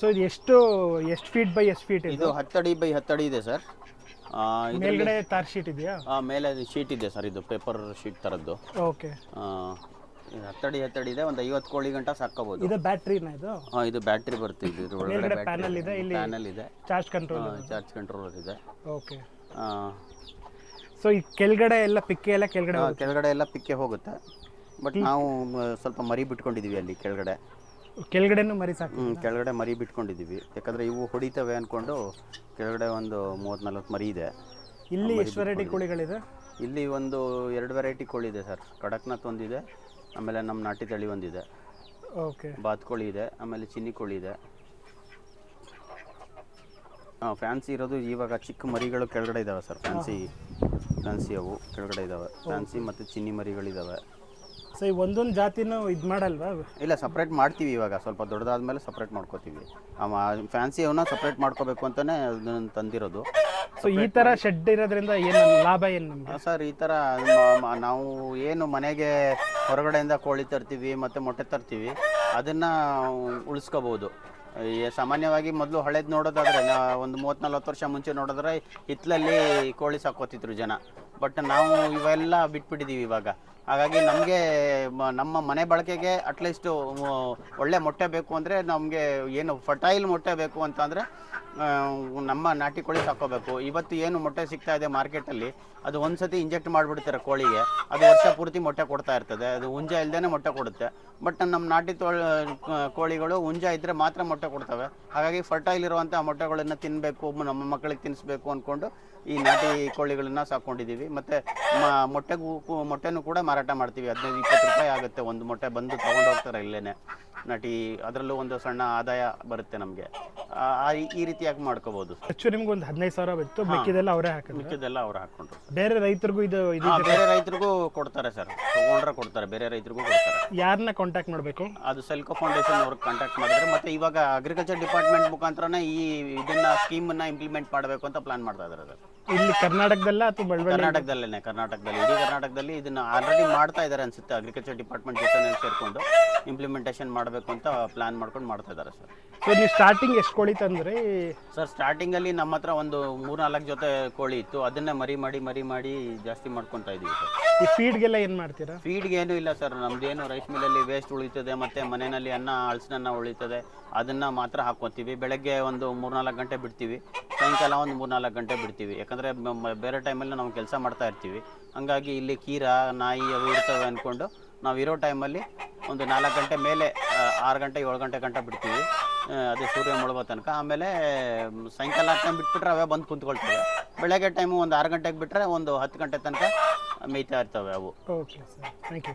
So ಇದು ಎಷ್ಟು ಎಷ್ಟು ಫೀಟ್ ಬೈ ಎಷ್ಟು ಫೀಟ್ ಇದು? ಹತ್ತಡಿ ಬೈ ಹತ್ತಡಿ ಇದೆ ಸರ್ ಮೇಲ್ಗಡೆ ತಾರ್ ಶೀಟ್ ಇದೆಯಾ? ಮೇಲೆ ಶೀಟ್ ಇದೆ ಸರ್ ಇದು ಪೇಪರ್ ಶೀಟ್ ತರದ್ದು. ಓಕೆ ಹತ್ತಡಿ ಹತ್ತಡಿ ಇದೆ ಒಂದು ಐವತ್ತು ಕೋಳಿ ಗಂಟ ಸಾಕೋಬೋದು ಇದು ಬ್ಯಾಟ್ರಿನ ಇದು? ಹಾಂ ಇದು ಬ್ಯಾಟ್ರಿ ಬರ್ತಿದೆ ಇದು. ಒಳಗಡೆ ಪ್ಯಾನಲ್ ಇದೆ ಇಲ್ಲಿ ಪ್ಯಾನಲ್ ಇದೆ. ಚಾರ್ಜ್ ಕಂಟ್ರೋಲ್ ಚಾರ್ಜ್ ಕಂಟ್ರೋಲರ್ ಇದೆ. ಓಕೆ ಸೊ ಈ ಕೆಳಗಡೆ ಎಲ್ಲ ಪಿಕ್ಕೆ ಎಲ್ಲ ಕೆಳಗಡೆ ಕೆಳಗಡೆ ಎಲ್ಲ ಪಿಕ್ಕೆ ಹೋಗುತ್ತೆ. ಬಟ್ ನಾವು ಸ್ವಲ್ಪ ಮರಿ ಬಿಟ್ಕೊಂಡಿದೀವಿ ಅಲ್ಲಿ ಕೆಳಗಡೆ. ಕೆಳಗಡೆನೂ ಮರಿ ಸಾಕು ಹ್ಮ್, ಕೆಳಗಡೆ ಮರಿ ಬಿಟ್ಕೊಂಡಿದ್ದೀವಿ. ಯಾಕಂದರೆ ಇವು ಹೊಡಿತವೆ ಅಂದ್ಕೊಂಡು ಕೆಳಗಡೆ ಒಂದು ಮೂವತ್ತು ನಲ್ವತ್ತು ಮರಿ ಇದೆ. ಇಲ್ಲಿ ಎಷ್ಟು ವೆರೈಟಿ ಕೋಳಿಗಳಿದೆ? ಇಲ್ಲಿ ಒಂದು ಎರಡು ವೆರೈಟಿ ಕೋಳಿ ಇದೆ ಸರ್. ಕಡಕ್ನಾಥ್ ಒಂದಿದೆ ಆಮೇಲೆ ನಮ್ಮ ನಾಟಿ ತಳಿ ಒಂದಿದೆ. ಓಕೆ. ಬಾತ್ಕೋಳಿ ಇದೆ ಆಮೇಲೆ ಚಿನ್ನಿ ಕೋಳಿ ಇದೆ. ಹಾಂ ಫ್ಯಾನ್ಸಿ ಇರೋದು ಇವಾಗ ಚಿಕ್ಕ ಮರಿಗಳು ಕೆಳಗಡೆ ಇದ್ದಾವೆ ಸರ್. ಫ್ಯಾನ್ಸಿ ಫ್ಯಾನ್ಸಿ ಅವು ಕೆಳಗಡೆ ಇದ್ದಾವೆ ಫ್ಯಾನ್ಸಿ ಮತ್ತು ಚಿನ್ನಿ ಮರಿಗಳಿದ್ದಾವೆ ಸೊ ಈ ಒಂದೊಂದು ಜಾತಿನೂ ಇದು ಮಾಡಲ್ವಾ? ಇಲ್ಲ ಸಪ್ರೇಟ್ ಮಾಡ್ತೀವಿ ಇವಾಗ. ಸ್ವಲ್ಪ ದೊಡ್ಡದಾದ್ಮೇಲೆ ಸಪ್ರೇಟ್ ಮಾಡ್ಕೋತೀವಿ. ಫ್ಯಾನ್ಸಿ ಅವನ್ನ ಸಪ್ರೇಟ್ ಮಾಡ್ಕೋಬೇಕು ಅಂತಲೇ ಅದನ್ನು ತಂದಿರೋದು. ಸೊ ಈ ಥರ ಶೆಡ್ ಇರೋದ್ರಿಂದ ಏನು ಲಾಭ ಏನು ನಮಗೆ? ಸರ್ ಈ ಥರ ನಾವು ಏನು ಮನೆಗೆ ಹೊರಗಡೆಯಿಂದ ಕೋಳಿ ತರ್ತೀವಿ ಮತ್ತು ಮೊಟ್ಟೆ ತರ್ತೀವಿ ಅದನ್ನು ಉಳಿಸ್ಕೋಬೋದು. ಸಾಮಾನ್ಯವಾಗಿ ಮೊದಲು ಹಳೇದು ನೋಡೋದಾದ್ರೆ ಒಂದು ಮೂವತ್ತು ನಲ್ವತ್ತು ವರ್ಷ ಮುಂಚೆ ನೋಡಿದ್ರೆ ಹಿತ್ತಲಲ್ಲಿ ಕೋಳಿ ಸಾಕೋತಿದ್ರು ಜನ. ಬಟ್ ನಾವು ಇವೆಲ್ಲ ಬಿಟ್ಬಿಟ್ಟಿದ್ದೀವಿ ಇವಾಗ. ಹಾಗಾಗಿ ನಮಗೆ ನಮ್ಮ ಮನೆ ಬಳಕೆಗೆ ಅಟ್ಲೀಸ್ಟು ಒಳ್ಳೆ ಮೊಟ್ಟೆ ಬೇಕು ಅಂದರೆ ನಮಗೆ ಏನು ಫರ್ಟೈಲ್ ಮೊಟ್ಟೆ ಬೇಕು ಅಂತಂದರೆ ನಮ್ಮ ನಾಟಿ ಕೋಳಿ ಸಾಕೋಬೇಕು. ಇವತ್ತು ಏನು ಮೊಟ್ಟೆ ಸಿಗ್ತಾ ಇದೆ ಮಾರ್ಕೆಟಲ್ಲಿ ಅದು ಒಂದ್ಸತಿ ಇಂಜೆಕ್ಟ್ ಮಾಡಿಬಿಡ್ತಾರೆ ಕೋಳಿಗೆ, ಅದು ವರ್ಷ ಪೂರ್ತಿ ಮೊಟ್ಟೆ ಕೊಡ್ತಾ ಇರ್ತದೆ. ಅದು ಹುಂಜ ಇಲ್ಲದೇ ಮೊಟ್ಟೆ ಕೊಡುತ್ತೆ. ಬಟ್ ನಮ್ಮ ನಾಟಿ ತೋಳ ಕೋಳಿಗಳು ಹುಂಜ ಇದ್ದರೆ ಮಾತ್ರ ಮೊಟ್ಟೆ ಕೊಡ್ತವೆ. ಹಾಗಾಗಿ ಫರ್ಟೈಲ್ ಇರುವಂಥ ಮೊಟ್ಟೆಗಳನ್ನು ತಿನ್ನಬೇಕು ನಮ್ಮ ಮಕ್ಕಳಿಗೆ ತಿನ್ನಿಸ್ಬೇಕು ಅಂದ್ಕೊಂಡು ಈ ನಾಟಿ ಕೋಳಿಗಳನ್ನ ಸಾಕೊಂಡಿದ್ದೀವಿ ಮತ್ತು ಮೊಟ್ಟೆಗೂ ಮೊಟ್ಟೆನೂ ಕೂಡ ಮಾರಾಟ ಮಾಡ್ತೀವಿ ಹದಿನೈದು ಇಪ್ಪತ್ತು ರೂಪಾಯಿ ಆಗುತ್ತೆ. ಒಂದು ಮೊಟ್ಟೆ ಬಂದು ತೊಗೊಂಡು ಹೋಗ್ತಾರೆ ಇಲ್ಲೇನೆ. ನಾಟಿ ಅದರಲ್ಲೂ ಒಂದು ಸಣ್ಣ ಆದಾಯ ಬರುತ್ತೆ ನಮಗೆ. ಈ ರೀತಿಯಾಗಿ ಮಾಡ್ಕೋಬಹುದು ಹೆಚ್ಚು ನಿಮ್ಗೆ ಒಂದು ಹದಿನೈದು ಸಾವಿರ ಬಿತ್ತು ಮಿಕ್ಕಿದೆಲ್ಲ ಅವರೇ ಹಾಕಿದ್ರು. ಮಿಕ್ಕಿದೆಲ್ಲ ಅವ್ರು ಹಾಕೊಂಡ್ರು ಬೇರೆ ರೈತರಿಗೂ ಇದು ಇದು ಹಾ, ಬೇರೆ ರೈತರಿಗೂ ಕೊಡ್ತಾರೆ ಸರ್. ತಗೊಂಡ್ರೆ ಕೊಡ್ತಾರೆ ಬೇರೆ ರೈತರಿಗೂ ಕೊಡ್ತಾರೆ. ಯಾರನ್ನ ಕಾಂಟ್ಯಾಕ್ಟ್ ಮಾಡಬೇಕು? ಅದು ಸೆಲ್ಕೋ ಫೌಂಡೇಶನ್ ಅವ್ರಿಗೆ ಕಾಂಟ್ಯಾಕ್ಟ್ ಮಾಡಿದ್ರೆ ಮತ್ತೆ ಇವಾಗ ಅಗ್ರಿಕಲ್ಚರ್ ಡಿಪಾರ್ಟ್ಮೆಂಟ್ ಮುಖಾಂತರನೇ ಈ ಇದನ್ನ ಸ್ಕೀಮ್ ಅನ್ನ ಇಂಪ್ಲಿಮೆಂಟ್ ಮಾಡಬೇಕು ಅಂತ ಪ್ಲಾನ್ ಮಾಡ್ತಾ ಇದ್ದಾರೆ ಸರ್. ಇಲ್ಲಿ ಕರ್ನಾಟಕದಲ್ಲ ಅಥವಾ ಬೆಳವಳ್ಳಿ ಕರ್ನಾಟಕದಲ್ಲೇನೆ ಕರ್ನಾಟಕದಲ್ಲಿ ಇಡೀ ಕರ್ನಾಟಕದಲ್ಲಿ ಇದನ್ನ ಆಲ್ರೆಡಿ ಮಾಡ್ತಾ ಇದ್ದಾರೆ ಅನ್ಸುತ್ತೆ ಅಗ್ರಿಕಲ್ಚರ್ ಡಿಪಾರ್ಟ್ಮೆಂಟ್ ಜೊತೆ ಸೇರ್ಕೊಂಡು ಇಂಪ್ಲಿಮೆಂಟೇಷನ್ ಮಾಡಬೇಕು ಅಂತ ಪ್ಲಾನ್ ಮಾಡ್ಕೊಂಡು ಮಾಡ್ತಾ ಇದ್ದಾರೆ ಸರ್ ಸೊ ನೀವು ಸ್ಟಾರ್ಟಿಂಗ್ ಎಷ್ಟು ಕೋಳಿ ತಂದ್ರಿ? ಸರ್ ಸ್ಟಾರ್ಟಿಂಗಲ್ಲಿ ನಮ್ಮ ಹತ್ರ ಒಂದು ಮೂರ್ನಾಲ್ಕು ಜೊತೆ ಕೋಳಿ ಇತ್ತು. ಅದನ್ನೇ ಮರಿ ಮಾಡಿ ಮರಿ ಮಾಡಿ ಜಾಸ್ತಿ ಮಾಡ್ಕೊತಾ ಇದೀವಿ ಸರ್ ಈ ಫೀಡ್ಗೆಲ್ಲ ಏನು ಮಾಡ್ತೀರಾ? ಫೀಡ್ಗೆ ಏನೂ ಇಲ್ಲ ಸರ್ ನಮ್ದೇನು ರೈಸ್ ಮಿಲ್ಲಲ್ಲಿ ವೇಸ್ಟ್ ಉಳಿತದೆ ಮತ್ತು ಮನೆಯಲ್ಲಿ ಅನ್ನ ಹಳಸಿನನ್ನ ಉಳಿತದೆ. ಅದನ್ನು ಮಾತ್ರ ಹಾಕ್ಕೊತೀವಿ. ಬೆಳಗ್ಗೆ ಒಂದು ಮೂರ್ನಾಲ್ಕು ಗಂಟೆ ಬಿಡ್ತೀವಿ. ಸಾಯಂಕಾಲ ಒಂದು ಮೂರ್ನಾಲ್ಕು ಗಂಟೆ ಬಿಡ್ತೀವಿ. ಯಾಕಂದರೆ ಬೇರೆ ಟೈಮಲ್ಲಿ ನಾವು ಕೆಲಸ ಮಾಡ್ತಾ ಇರ್ತೀವಿ. ಹಂಗಾಗಿ ಇಲ್ಲಿ ಕೀರ ನಾಯಿ ಅವು ಇರ್ತವೆ ಅಂದ್ಕೊಂಡು ನಾವು ಇರೋ ಟೈಮಲ್ಲಿ ಒಂದು ನಾಲ್ಕು ಗಂಟೆ ಮೇಲೆ ಆರು ಗಂಟೆ, ಏಳು ಗಂಟೆ ಗಂಟ ಬಿಡ್ತೀವಿ. ಅದೇ ಸೂರ್ಯ ಮುಳುಗೋ ತನಕ. ಆಮೇಲೆ ಸಾಯಂಕಾಲ ಸಾಯಂಕಾಲ ಟೈಮ್ ಬಿಟ್ಬಿಟ್ರೆ ಅವೇ ಬಂದು ಕುಂತ್ಕೊಳ್ತವೆ. ಬೆಳಗ್ಗೆ ಟೈಮು ಒಂದು ಆರು ಗಂಟೆಗೆ ಬಿಟ್ಟರೆ ಒಂದು ಹತ್ತು ಗಂಟೆ ತನಕ ಮೇಯ್ತಾ ಇರ್ತವೆ ಅವು. Okay sir thank you